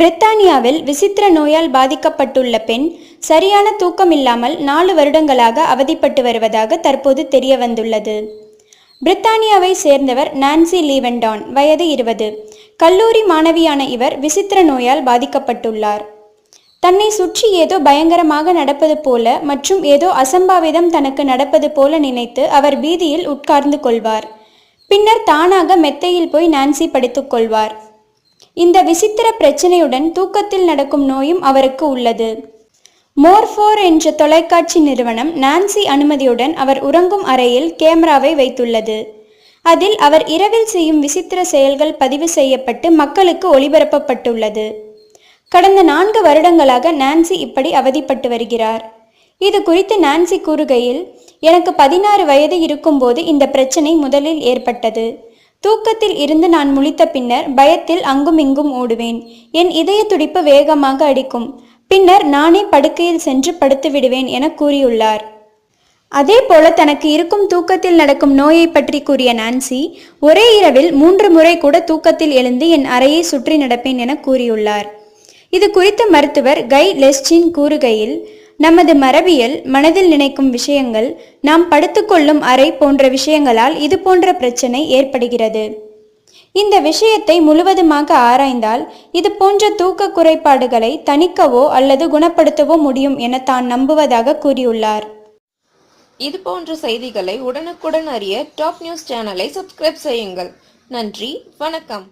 பிரித்தானியாவில் விசித்திர நோயால் பாதிக்கப்பட்டுள்ள பெண் சரியான தூக்கம் இல்லாமல் நாலு வருடங்களாக அவதிப்பட்டு வருவதாக தற்போது தெரிய வந்துள்ளது பிரித்தானியாவை சேர்ந்தவர் நான்சி லீவெண்டான் வயது இருபது. கல்லூரி மாணவியான இவர் விசித்திர நோயால் பாதிக்கப்பட்டுள்ளார். தன்னை சுற்றி ஏதோ பயங்கரமாக நடப்பது போல மற்றும் ஏதோ அசம்பாவிதம் தனக்கு நடப்பது போல நினைத்து அவர் பீதியில் உட்கார்ந்து கொள்வார். பின்னர் தானாக மெத்தையில் போய் நான்சி படித்துக்கொள்வார் கொள்வார். இந்த விசித்திர பிரச்சனையுடன் தூக்கத்தில் நடக்கும் நோயும் அவருக்கு உள்ளது. மோர்ஃபோர் என்ற தொலைக்காட்சி நிறுவனம் நான்சி அனுமதியுடன் அவர் உறங்கும் அறையில் கேமராவை வைத்துள்ளது. அதில் அவர் இரவில் செய்யும் விசித்திர செயல்கள் பதிவு செய்யப்பட்டு மக்களுக்கு ஒளிபரப்பப்பட்டுள்ளது. கடந்த நான்கு வருடங்களாக நான்சி இப்படி அவதிப்பட்டு வருகிறார். இது குறித்து நான்சி கூறுகையில் எனக்கு பதினாறு வயது இருக்கும்போது இந்த பிரச்சனை முதலில் ஏற்பட்டது. தூக்கத்தில் இருந்து நான் முழித்த பின்னர் பயத்தில் அங்கும் இங்கும் ஓடுவேன். என் இதய துடிப்பு வேகமாக அடிக்கும். பின்னர் நானே படுக்கையில் சென்று படுத்து விடுவேன் என கூறியுள்ளார். அதே போல தனக்கு இருக்கும் தூக்கத்தில் நடக்கும் நோயை பற்றி கூறிய நான்சி ஒரே இரவில் மூன்று முறை கூட தூக்கத்தில் எழுந்து என் அறையை சுற்றி நடப்பேன் என கூறியுள்ளார். இது குறித்த மருத்துவர் கை லெஸ்டின் கூறுகையில் நமது மரபியல் மனதில் நினைக்கும் விஷயங்கள் நாம் படுத்துக்கொள்ளும் அறை போன்ற விஷயங்களால் இது போன்ற பிரச்சனை ஏற்படுகிறது. இந்த விஷயத்தை முழுவதுமாக ஆராய்ந்தால் இது போன்ற தூக்க குறைபாடுகளை தணிக்கவோ அல்லது குணப்படுத்தவோ முடியும் என தான் நம்புவதாக கூறியுள்ளார். இது போன்ற செய்திகளை உடனுக்குடன் அறிய டாப் நியூஸ் சேனலை சப்ஸ்கிரைப் செய்யுங்கள். நன்றி வணக்கம்.